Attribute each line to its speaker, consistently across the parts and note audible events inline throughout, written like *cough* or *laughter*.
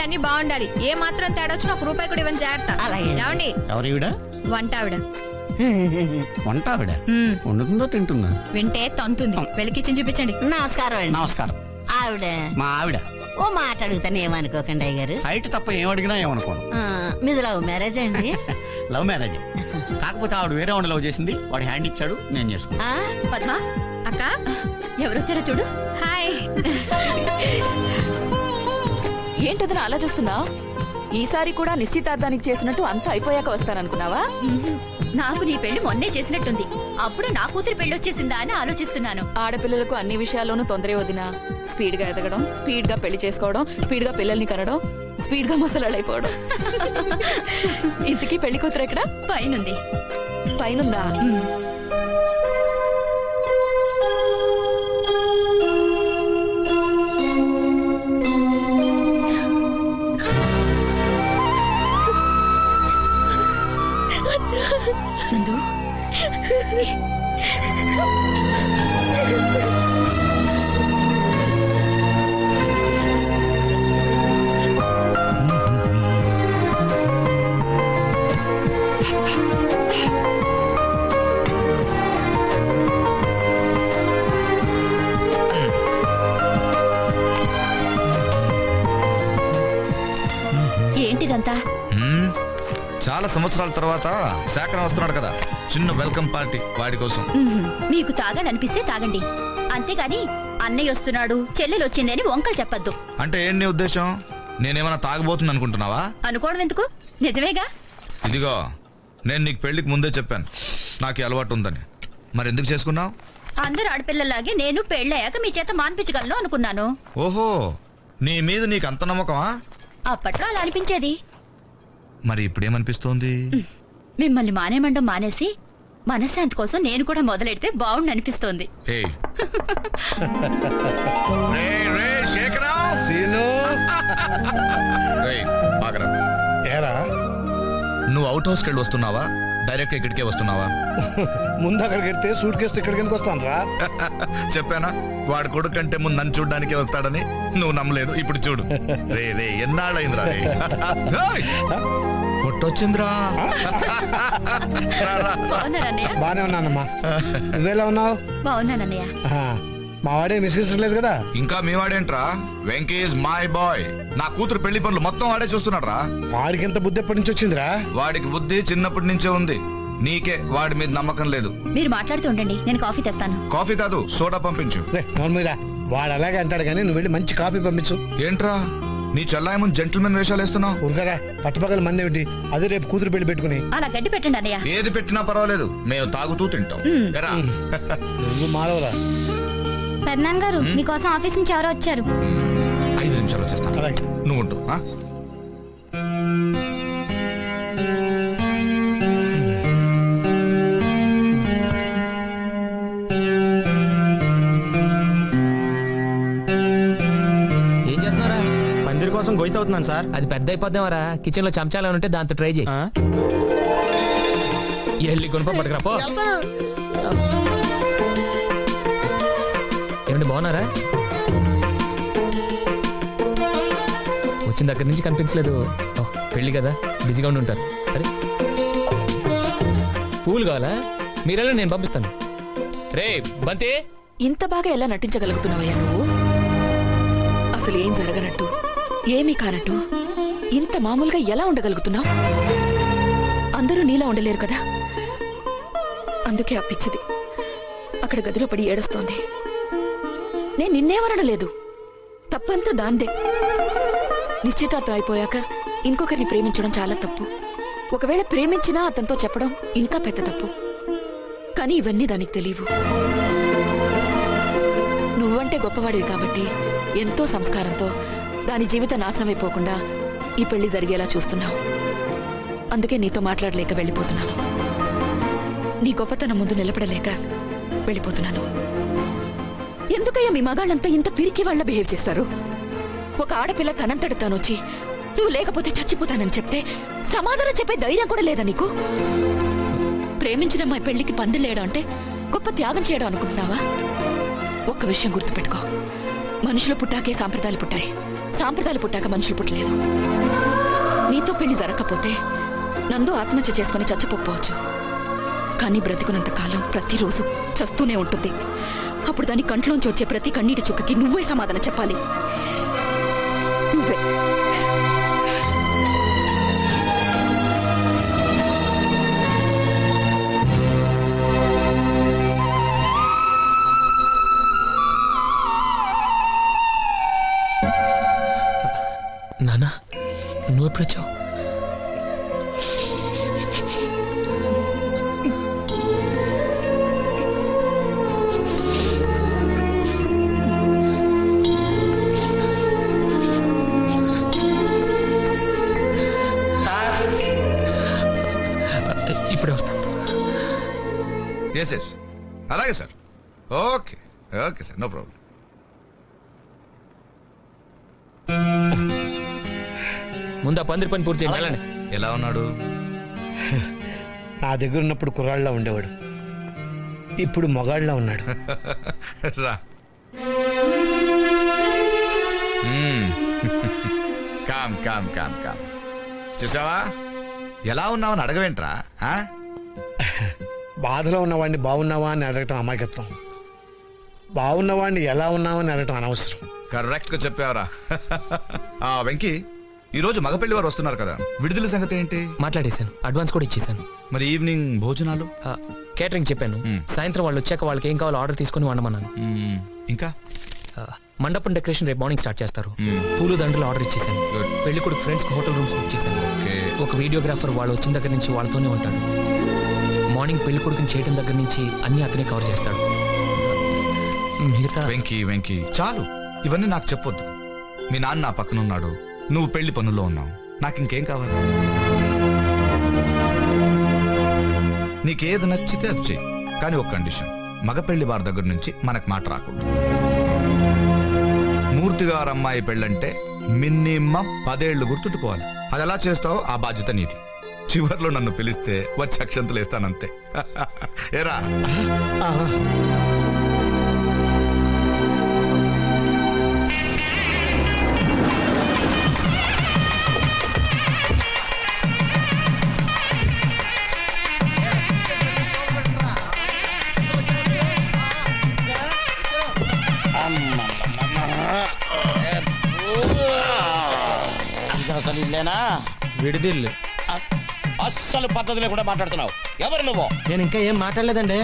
Speaker 1: వంటలన్నీ బాగుండాలి. ఏ మాత్రం తేడా వచ్చినా ఒక రూపాయి కూడా ఇవ్వని జాగ్రత్త.
Speaker 2: అలాగే.
Speaker 1: ఏమండి?
Speaker 3: ఎవరివిడ?
Speaker 1: వంట ఆవిడ
Speaker 3: వంట ఆవిడ
Speaker 1: మ్మ్.
Speaker 3: వండుతుందో తింటుందా?
Speaker 1: వింటే తంతుంది. వెలికిచ్చి చూపించండి.
Speaker 2: నమస్కారం అండి.
Speaker 3: నమస్కారం.
Speaker 2: ఆవిడ?
Speaker 3: మా ఆవిడ.
Speaker 2: ఓ మాట అడుగుతాను ఏమనుకోకండి అయ్యారు
Speaker 3: హైట్ తప్ప ఏం అడిగినా ఏమనుకోను.
Speaker 2: మీది లవ్ మ్యారేజ్ అండి? *laughs*
Speaker 3: Love marriage. కాకపోతే ఆవిడ వేరే వాడిని లవ్ చేసింది. వాడు హ్యాండ్ ఇచ్చాడు నేను చేసుకున్నాను.
Speaker 2: ఆ,
Speaker 1: పద్మ అక్క ఎవరొచ్చారో చూడు. హాయ్.
Speaker 4: ఏంటదన అలా చూస్తున్నావు ఈసారి కూడా నిశ్చితార్థానికి చేసినట్టు అంతా అయిపోయాక వస్తాననుకున్నావా?
Speaker 1: నాకు నీ పెళ్ళి మొన్నే చేసినట్టుంది. అప్పుడు నా కూతురు పెళ్ళి వచ్చేసిందా అని ఆలోచిస్తున్నాను.
Speaker 4: ఆడపిల్లలకు అన్ని విషయాల్లోనూ తొందరే వదినా. స్పీడ్గా ఎదగడం స్పీడ్గా పెళ్ళి చేసుకోవడం స్పీడ్గా పిల్లల్ని కనడం స్పీడ్గా ముసలాడైపోవడం *laughs* ఇంతకీ పెళ్ళి కూతురు ఎక్కడ?
Speaker 1: పైనుంది.
Speaker 4: పైనుందా?
Speaker 1: ఏంటిదంతా?
Speaker 5: చాలా సంవత్సరాల తర్వాత శాఖరం వస్తున్నాడు కదా. చిన్న వెల్కమ్ పార్టీ వాడి కోసం.
Speaker 1: మ్మ్. మీకు తాగాలనిపిస్తే తాగండి. అంతేగాని అన్నయ్య వస్తున్నాడు చెల్లెలు వచ్చింది అని వంకలు చెప్పద్దు.
Speaker 5: అంటే ఏంటి నీ ఉద్దేశం? నేనేమైనా తాగబోతుంది అనుకుంటున్నావా?
Speaker 1: అనుకోవడం ఎందుకు? నిజమేగా?
Speaker 5: ఇదిగో నేను నీకు పెళ్ళికి ముందే చెప్పాను. నాకు ఈ అలవాటు ఉందని. మరి ఎందుకు చేసుకున్నావు?
Speaker 1: అందరు ఆడపిల్లలాగే నేను పెళ్ళయ్యాక మీ చేత మాన్పించగలను అనుకున్నాను.
Speaker 5: ఓహో నీ మీద నీకు అంత నమ్మకమా?
Speaker 1: అప్పట్లో అలా అనిపించేది.
Speaker 5: మరి ఇప్పుడేమనిపిస్తోంది?
Speaker 1: మిమ్మల్ని మానేమండం మానేసి మనశ్శాంతి కోసం నేను కూడా మొదలెడితే బాగుండి అనిపిస్తోంది. *laughs*
Speaker 6: ఏరా?
Speaker 5: నువ్వు అవుట్ హౌస్కి వెళ్ళి వస్తున్నావా? డైరెక్ట్ ఇక్కడికే వస్తున్నావా? *laughs*
Speaker 6: ముందు అక్కడికి వెళ్తే సూట్ కేసు ఇక్కడికి ఎందుకు వస్తాను రా *laughs*
Speaker 5: చెప్పానా? వాడు కొడుకు కంటే ముందు నన్ను చూడ్డానికి వస్తాడని నువ్వు నమ్మలేదు. ఇప్పుడు చూడు. రే రే ఎన్నాళ్ళైందిరా రే? ఏయ్! కొట్టొచ్చిందిరా రా, రా.
Speaker 1: బాగున్నానన్నయ్య
Speaker 6: బానే ఉన్నానమ్మా. నువ్వెలా ఉన్నావు?
Speaker 1: బాగున్నానన్నయ్య
Speaker 6: ఆహా, మా వాడే కదా?
Speaker 5: ఇంకా మీ వాడేంట్రా? Venky's my boy. నా కూతురు పెళ్ళి పనులు మొత్తం వాడే చూస్తున్నాడు రా
Speaker 6: వాడికి ఎంత బుద్ధి ఎప్పటి నుంచి వచ్చిందిరా?
Speaker 5: వాడికి బుద్ధి చిన్నప్పటి నుంచే ఉంది. నీకే వాడి మీద నమ్మకం లేదు.
Speaker 1: మీరు మాట్లాడుతూ ఉండండి నేను కాఫీ తెస్తాను.
Speaker 5: కాఫీ కాదు సోడా పంపించు.
Speaker 6: మీద. వాడు అలాగే అంటాడు కానీ నువ్వు వెళ్ళి మంచి కాఫీ పంపించు.
Speaker 5: ఏంట్రా? నీ చెల్లాయము జెంటిల్మెన్ వేషాలు వేస్తున్నావు?
Speaker 6: ఉరకరా పట్టుపక్కల మంది ఏమిటి అదే రేపు కూతురు పెళ్ళి పెట్టుకుని.
Speaker 1: అలా గడ్డి పెట్టండి అన్నయ్య.
Speaker 5: ఏది పెట్టినా పర్వాలేదు. మేము తాగుతూ తింటాం. ఎరా?
Speaker 6: నువ్వు మారవరా.
Speaker 7: పెద్దనాన్న గారు మీకోసం ఆఫీస్ నుంచి ఎవరో వచ్చారు.
Speaker 5: ఐదు నిమిషాలు వచ్చేస్తాను.
Speaker 6: అలాగే.
Speaker 5: నువ్వు ఉంటు
Speaker 8: గొయ్యి అవుతున్నాను సార్.
Speaker 9: అది పెద్ద అయిపోద్దామరా కిచెన్లో చెంచాలు ఉంటే దాంతో ట్రై చేయి? ఎల్లి కొనుప పట్టుకురా పో. ఏమండి బాగున్నారా? వచ్చిన దగ్గర నుంచి కనిపించలేదు. ఓ, పెళ్ళి కదా బిజీగా ఉండి ఉంటారు. అరే. పూలు కావాలా? మీరెలా నేను పంపిస్తాను. రే బంతి.
Speaker 4: ఇంత బాగా ఎలా నటించగలుగుతున్నావయ్యా నువ్వు? అసలు ఏం జరగనట్టు. ఏమీ కానట్టు. ఇంత మామూలుగా ఎలా ఉండగలుగుతున్నావు? అందరూ నీలా ఉండలేరు కదా? అందుకే అప్పించింది అక్కడ గదిలో పడి ఏడుస్తోంది. నేను నిన్నేమనలేదు తప్పంతా దాందే. నిశ్చితార్థం అయిపోయాక ఇంకొకరిని ప్రేమించడం చాలా తప్పు. ఒకవేళ ప్రేమించినా అతనితో చెప్పడం ఇంకా పెద్ద తప్పు. కానీ ఇవన్నీ దానికి తెలియవు. నువ్వంటే గొప్పవాడివి కాబట్టి ఎంతో సంస్కారంతో దాని జీవిత నాశనమైపోకుండా ఈ పెళ్ళి జరిగేలా చూస్తున్నావు. అందుకే నీతో మాట్లాడలేక వెళ్ళిపోతున్నాను. నీ గొప్పతనం ముందు నిలబడలేక వెళ్ళిపోతున్నాను. ఎందుకయ్యా మీ మగాళ్ళంతా ఇంత పిరికి వాళ్ళ బిహేవ్ చేస్తారు? ఒక ఆడపిల్ల తనంతట తానొచ్చి నువ్వు లేకపోతే చచ్చిపోతానని చెప్తే సమాధానం చెప్పే ధైర్యం కూడా లేదా నీకు? ప్రేమించిన మా పెళ్ళికి పందిలేయడం అంటే గొప్ప త్యాగం చేయడం అనుకుంటున్నావా? ఒక్క విషయం గుర్తుపెట్టుకో. మనుషులు పుట్టాకే సాంప్రదాయాలు పుట్టాయి. సాంప్రదాయాలు పుట్టాక మనుషులు పుట్టలేదు. నీతో పెళ్ళి జరగకపోతే నందు ఆత్మహత్య చేసుకుని చచ్చిపోకపోవచ్చు. కానీ బ్రతికున్నంత కాలం ప్రతిరోజు చస్తూనే ఉంటుంది. అప్పుడు దాని కంట్లోంచి వచ్చే ప్రతి కన్నీటి చుక్కకి నువ్వే సమాధానం చెప్పాలి. నువ్వే.
Speaker 9: నువ్వు ఎప్పుడు వచ్చావు ఇప్పుడే వస్తాను
Speaker 5: ఎస్ ఎస్ అలాగే సార్ ఓకే
Speaker 9: ముందు ఆ పందిరి పని పూర్తి చేయండి వెళ్ళండి.
Speaker 5: ఎలా ఉన్నాడు?
Speaker 6: నా దగ్గర ఉన్నప్పుడు కుర్రాళ్ళ ఉండేవాడు. ఇప్పుడు మొగాళ్ళ ఉన్నాడు. *laughs*
Speaker 5: రా. మ్మ్. *laughs* Com calm calm calm. చూసావా? ఎలా ఉన్నావని అడగవేంట్రా ఆ? *laughs*
Speaker 6: బాధలో ఉన్నవాడిని బాగున్నావా అని అడగటం అమాయకత్వం. బాగున్నవాడిని ఎలా ఉన్నావా అని అడగటం అనవసరం.
Speaker 5: కరెక్ట్గా చెప్పావరా. ఆ వెంకీ. ఈ రోజు మగపెళ్ళి వారు వస్తున్నారు కదా. విడుదల సంగతి ఏంటి?
Speaker 9: మాట్లాడేశాను. అడ్వాన్స్ కూడా ఇచ్చేసాను
Speaker 5: మరి ఈవినింగ్ భోజనాలు?
Speaker 9: ఆ, కేటరింగ్ చెప్పాను.
Speaker 5: మ్మ్.
Speaker 9: సాయంత్రం వాళ్ళు వచ్చాక వాళ్ళకి ఏం కావాలో ఆర్డర్ తీసుకొని వండమన్నాను.
Speaker 5: మ్మ్. ఇంకా?
Speaker 9: ఆ, మండపం డెకరేషన్ రేపు మార్నింగ్ స్టార్ట్ చేస్తారు.
Speaker 5: మ్మ్.
Speaker 9: పూలు దండలు ఆర్డర్ ఇచ్చేసాను. పెళ్ళి కొడుకు ఫ్రెండ్స్ హోటల్ రూమ్స్ బుక్ చేశాను.
Speaker 5: ఓకే.
Speaker 9: ఒక వీడియోగ్రాఫర్ వాళ్ళు వచ్చిన దగ్గర నుంచి వాళ్ళతోనే ఉంటాడు. మార్నింగ్ పెళ్ళి కొడుకుని చేయడం దగ్గర నుంచి అన్ని అతనే కవర్ చేస్తాడు. మిగతా
Speaker 5: వెంకీ వెంకీ. చాలు. ఇవన్నీ నాకు చెప్పొద్దు. మీ నాన్న నా పక్కన ఉన్నాడు నువ్వు పెళ్ళి పనుల్లో ఉన్నావు. నాకు ఇంకేం కావాలి? నీకేది నచ్చితే అది చెయ్యి. కానీ ఒక కండిషన్. మగ పెళ్ళి వారి దగ్గర నుంచి మనకు మాట రాకూడదు. మూర్తి గారు అమ్మాయి పెళ్ళంటే మినిమం పదేళ్ళు గుర్తుంటుకోవాలి అది ఎలా చేస్తావో ఆ బాధ్యత నీది. చివర్లో నన్ను పిలిస్తే వచ్చి అక్షంతలు వేస్తానంతే. *laughs* ఏరా?
Speaker 10: ఇల్లేనా
Speaker 8: విడిదిల్లు.
Speaker 10: అస్సలు పద్ధతి లేకుండా మాట్లాడుతున్నావు. ఎవరు నువ్వు?
Speaker 8: నేను ఇంకా ఏం మాట్లాడలేదండి?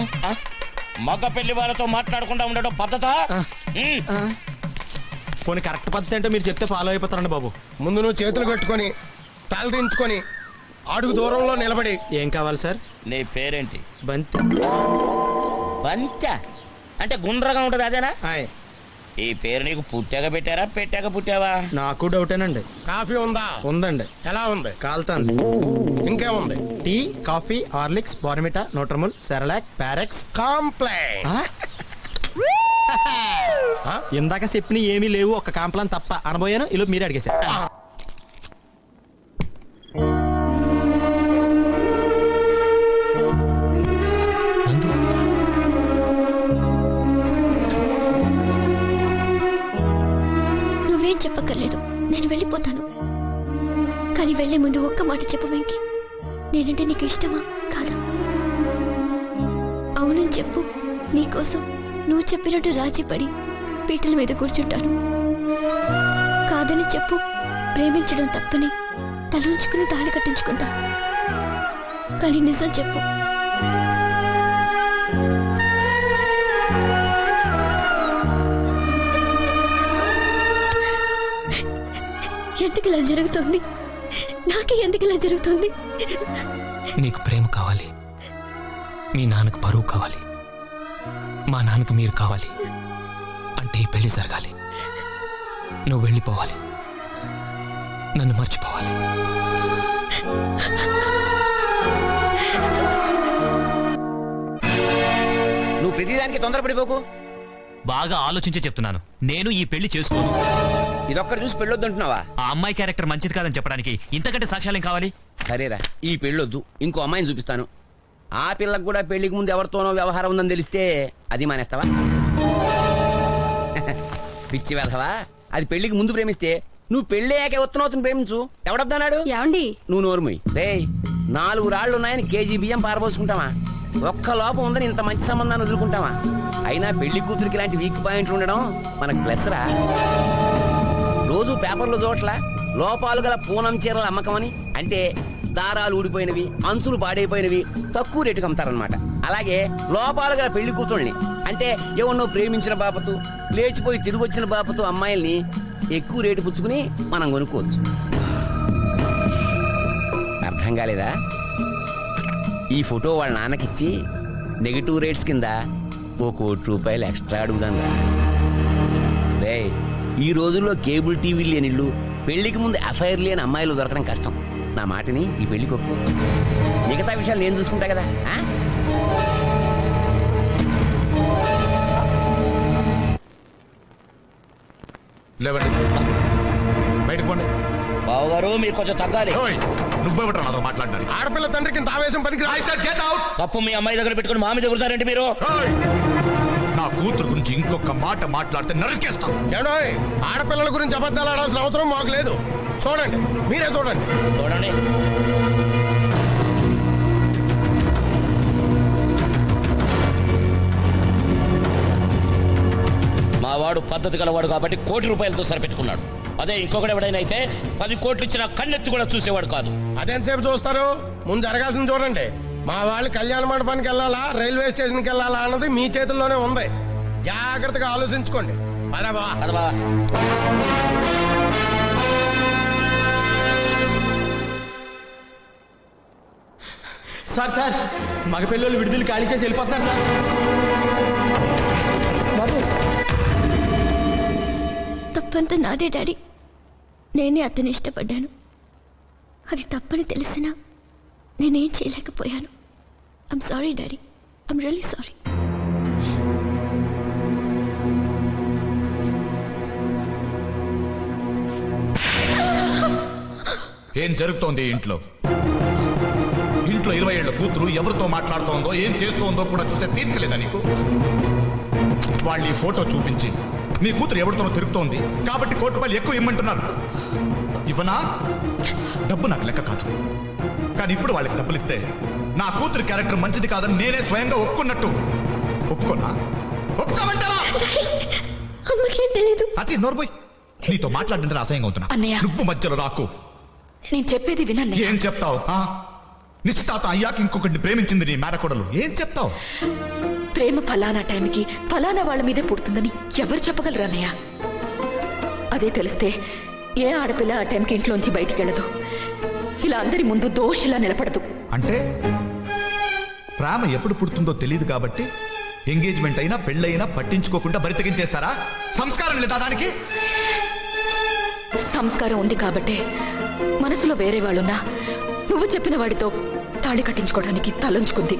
Speaker 10: మగ పెళ్ళి వాళ్ళతో మాట్లాడకుండా ఉండడం పద్ధత?
Speaker 8: పోనీ కరెక్ట్ పద్ధతి ఏంటో మీరు చెప్తే ఫాలో అయిపోతారండి బాబు.
Speaker 11: ముందు నువ్వు చేతులు కట్టుకొని తల దించుకొని అడుగు దూరంలో నిలబడి.
Speaker 8: ఏం కావాలి సార్?
Speaker 10: నీ పేరేంటి?
Speaker 8: బంతి.
Speaker 10: బంచ అంటే గుండ్రగా ఉంటది అదేనా? ఈ పేరు నీకు పుట్టాక పెట్టారా పెట్టాక పుట్టావా?
Speaker 8: నాకు డౌటేనండి
Speaker 11: కాఫీ ఉందా?
Speaker 8: ఉందండి.
Speaker 11: ఎలా ఉంది?
Speaker 8: కాలుతాంది
Speaker 11: ఇంకేముంది?
Speaker 8: Tea coffee Horlicks Bournvita Nutramul Cerelac Farex.
Speaker 11: Complaint
Speaker 8: ఇందాక చెప్పిన ఏమీ లేవు ఒక కాంప్లాన్ తప్ప. అనబోయాను ఇలా మీరే అడిగేశారు.
Speaker 7: నేను వెళ్ళిపోతాను. కానీ వెళ్ళే ముందు ఒక్క మాట చెప్పు వెంకి. నేనంటే నీకు ఇష్టమా? కాదా? అవునని చెప్పు. నీకోసం నువ్వు చెప్పినట్టు రాజీపడి పీటల మీద కూర్చుంటాను. కాదని చెప్పు. ప్రేమించడం తప్పని తలుంచుకుని తాళి కట్టించుకుంటా. కానీ నిజం చెప్పు. ఎందుకు ఇలా జరుగుతోంది? నాకే ఎందుకు ఇలా జరుగుతోంది?
Speaker 9: నీకు ప్రేమ కావాలి. మీ నాన్నకు బరువు కావాలి. మా నాన్నకు మీరు కావాలి. అంటే ఈ పెళ్ళి జరగాలి. నువ్వు వెళ్ళిపోవాలి. నన్ను మర్చిపోవాలి.
Speaker 10: నువ్వు ప్రతిదానికి తొందరపడిపోకు.
Speaker 12: బాగా ఆలోచించే చెప్తున్నాను. నేను ఈ పెళ్ళి చేసుకోను.
Speaker 10: ఇదొక్కటి చూసి పెళ్ళొద్దంటున్నావా?
Speaker 12: ఆ అమ్మాయి క్యారెక్టర్ మంచిది కాదని చెప్పడానికి ఇంతకంటే సాక్ష్యాలేం కావాలి?
Speaker 10: సరేరా ఈ పెళ్ళొద్దు. ఇంకో అమ్మాయిని చూపిస్తాను. ఆ పిల్లకు కూడా పెళ్ళికి ముందు ఎవరితోనో వ్యవహారం ఉందని తెలిస్తే అది మానేస్తావా? *laughs* పిచ్చి వెధవా. అది పెళ్ళికి ముందు ప్రేమిస్తే నువ్వు పెళ్ళయ్యాక ఉత్తనవుతుని ప్రేమించు. ఎవడొద్దన్నాడు
Speaker 7: ఏమండి?
Speaker 10: నువ్వు నోరుముయ్ రే నాలుగు రాళ్ళు ఉన్నాయని కేజీ బియ్యం పారబోసుకుంటావా? ఒక్క లోపం ఉందని ఇంత మంచి సంబంధాన్ని వదులుకుంటావా? అయినా పెళ్ళి కూతురికి ఇలాంటి వీక్ పాయింట్లు ఉండడం మనకు ప్లస్ రా. రోజు పేపర్లు చూడట్లా? లోపాలు గల పూనం చీరల అమ్మకమని? అంటే దారాలు ఊడిపోయినవి అంచులు పాడైపోయినవి తక్కువ రేటుకి అమ్ముతారనమాట అలాగే లోపాలు గల పెళ్ళి కూతుళ్ళని అంటే ఎవరినో ప్రేమించిన బాపతు లేచిపోయి తిరిగి వచ్చిన బాపతు అమ్మాయిల్ని ఎక్కువ రేటు పుచ్చుకుని మనం కొనుక్కోవచ్చు. అర్థం కాలేదా? ఈ ఫోటో వాళ్ళ నాన్నకిచ్చి నెగిటివ్ రేట్స్ కింద ఓ కోటి రూపాయలు ఎక్స్ట్రా అడుగుదాను రే ఈ రోజుల్లో కేబుల్ టీవీ లేని ఇల్లు పెళ్ళికి ముందు ఎఫ్ఐఆర్ లేని అమ్మాయిలు దొరకడం కష్టం. నా మాటని ఈ పెళ్ళికి ఒప్పు మిగతా విషయాలు నేను చూసుకుంటా కదా ఆ?
Speaker 5: లేవండి. బయటకు పోండి
Speaker 10: బావగారు మీరు కొంచెం తగ్గాలి.
Speaker 5: నాతో
Speaker 11: ఆడపిల్ల తండ్రికి ఇంత ఆవేశం పనికి
Speaker 10: తప్పు మీ అమ్మాయి దగ్గర పెట్టుకుని మామి దగ్గరుతారండి మీరు?
Speaker 5: నా కూతురు గురించి ఇంకొక మాట మాట్లాడితే నరికేస్తాను.
Speaker 11: ఏడోయ్ ఆడపిల్లల గురించి అబద్ధాలు ఆడాల్సిన అవసరం మాకు లేదు. చూడండి మీరే చూడండి.
Speaker 10: చూడండి. మా వాడు పద్ధతి గలవాడు కాబట్టి కోటి రూపాయలతో సరిపెట్టుకున్నాడు. అదే ఇంకొకటి ఎవడైనా అయితే పది కోట్లు ఇచ్చిన కన్నెత్తి కూడా చూసేవాడు కాదు.
Speaker 11: అదెంతసేపు చూస్తారు? ముందు జరగాల్సింది చూడండి. మా వాళ్ళు కళ్యాణ మండపానికి వెళ్ళాలా? రైల్వే స్టేషన్కి వెళ్ళాలా అన్నది మీ చేతుల్లోనే ఉంది. జాగ్రత్తగా ఆలోచించుకోండి.
Speaker 8: సార్ సార్ మగ పిల్లలు విడుదల ఖాళీ చేసి వెళ్ళిపోతున్నారు సార్.
Speaker 7: తప్పంతా నాదే డాడీ. నేనే అతన్ని ఇష్టపడ్డాను. అది తప్పని తెలిసినా నేనేం చేయలేకపోయాను. I'm sorry daddy I'm really sorry
Speaker 5: ఏం జరుగుతోంది ఇంట్లో? ఇంట్లో ఇరవై ఏళ్ళ కూతురు ఎవరితో మాట్లాడుతోందో ఏం చేస్తోందో కూడా చూస్తే తీర్చలేదా నీకు? వాళ్ళు ఈ ఫోటో చూపించి నీ కూతురు ఎవరితోనో తిరుగుతోంది కాబట్టి కోటి రూపాయలు ఎక్కువ ఇమ్మంటున్నారు. ఇవ్వనా? డబ్బు నాకు లెక్క కాదు. కానీ ఇప్పుడు వాళ్ళకి డబ్బులు ఇస్తే నా కూతురు క్యారెక్టర్ మంచిది కాదని నేనే స్వయంగా ఒప్పుకున్నట్టు. ఒప్పుకోనా? ఒప్పుకోమంటావా?
Speaker 7: అమ్మకేం తెలీదు.
Speaker 5: అచ్చి నోర్బోయ్ నీతో మాట్లాడుతుంటే అసహ్యంగా అవుతున్నా
Speaker 4: అన్నయ్య.
Speaker 5: నువ్వు మధ్యలో రాకు.
Speaker 4: నేను చెప్పేది వినన్నయ్య.
Speaker 5: ఏం చెప్తావు? ఆ? నిశ్చితార్థ అయ్యాక ఇంకొకటి ప్రేమించింది నీ మేనకోడలు. ఏం చెప్తావు?
Speaker 4: ప్రేమ ఫలానా టైంకి ఫలానా వాళ్ళ మీదే పుడుతుందని ఎవరు చెప్పగలరు అన్నయ్య? అదే తెలిస్తే ఏ ఆడపిల్ల ఆ టైంకి ఇంట్లోంచి బయటికి వెళ్ళదు? ఇలా అందరి ముందు దోషిలా నిలబడదు.
Speaker 5: అంటే ప్రేమ ఎప్పుడు పుడుతుందో తెలియదు కాబట్టి ఎంగేజ్మెంట్ అయినా పెళ్ళైనా పట్టించుకోకుండా బరితగించేస్తారా? సంస్కారం లేదా దానికి?
Speaker 4: సంస్కారం ఉంది కాబట్టే మనసులో వేరే వాళ్ళున్నా నువ్వు చెప్పిన వాడితో తాళి కట్టించుకోవడానికి తలంచుకుంది.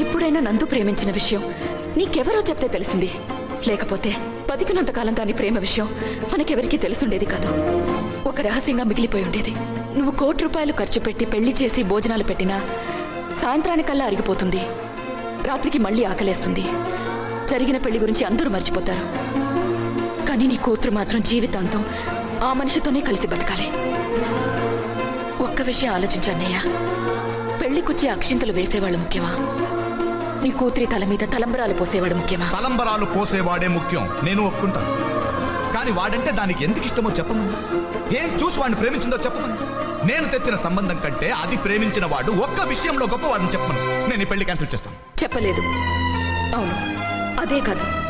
Speaker 4: ఇప్పుడైనా నందు ప్రేమించిన విషయం నీకెవరో చెప్తే తెలిసింది. లేకపోతే బతికినంతకాలం దాని ప్రేమ విషయం మనకెవరికీ తెలుసుండేది కాదు. ఒక రహస్యంగా మిగిలిపోయి ఉండేది. నువ్వు కోటి రూపాయలు ఖర్చు పెట్టి పెళ్ళి చేసి భోజనాలు పెట్టినా సాయంత్రానికల్లా అరిగిపోతుంది. రాత్రికి మళ్ళీ ఆకలేస్తుంది. జరిగిన పెళ్ళి గురించి అందరూ మర్చిపోతారు. కానీ నీ కూతురు మాత్రం జీవితాంతం ఆ మనిషితోనే కలిసి బతకాలి. ఒక్క విషయం ఆలోచించన్నయ్యా పెళ్ళికొచ్చి అక్షింతలు వేసేవాళ్ళు ముఖ్యమా? నీ కూతురి తల మీద తలంబరాలు పోసేవాడు ముఖ్యమా?
Speaker 5: తలంబరాలు పోసేవాడే ముఖ్యం. నేను ఒప్పుకుంటాను. కానీ వాడంటే దానికి ఎందుకు ఇష్టమో చెప్పమని. ఏం చూసి వాడిని ప్రేమించిందో చెప్పమని. నేను తెచ్చిన సంబంధం కంటే అది ప్రేమించిన వాడు ఒక్క విషయంలో గొప్పవాడిని చెప్పను నేను ఈ పెళ్ళి క్యాన్సిల్ చేస్తాను.
Speaker 4: చెప్పలేదు. అవును. అదే కాదు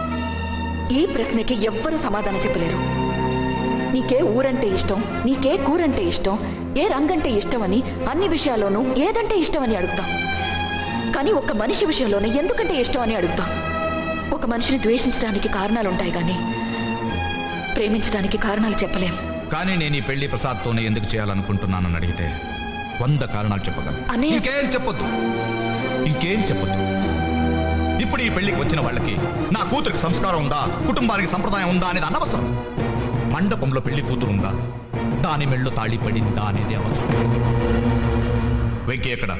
Speaker 4: ఈ ప్రశ్నకి ఎవ్వరూ సమాధానం చెప్పలేరు. నీకే ఊరంటే ఇష్టం నీకే కూరంటే ఇష్టం ఏ రంగంటే ఇష్టమని అన్ని విషయాల్లోనూ ఏదంటే ఇష్టం అని అడుగుతాం. కానీ ఒక మనిషి విషయంలోనే ఎందుకంటే ఇష్టం అని అడుగుతాం. ఒక మనిషిని ద్వేషించడానికి కారణాలుంటాయి కానీ ప్రేమించడానికి కారణాలు చెప్పలేం.
Speaker 5: కానీ నేను ఈ పెళ్ళి ప్రసాద్తోనే ఎందుకు చేయాలనుకుంటున్నానని అడిగితే వంద కారణాలు చెప్పగలను.
Speaker 4: అన్నయ్య-
Speaker 5: ఇంకేం చెప్పొద్దు. ఇంకేం చెప్పొద్దు. ఇప్పుడు ఈ పెళ్ళికి వచ్చిన వాళ్ళకి నా కూతురికి సంస్కారం ఉందా? కుటుంబానికి సంప్రదాయం ఉందా అనేది అనవసరం. మండపంలో పెళ్ళి కూతురు ఉందా? దాని మెళ్ళు తాళి పడిందా అనేది అవసరం. వెంకీ ఎక్కడ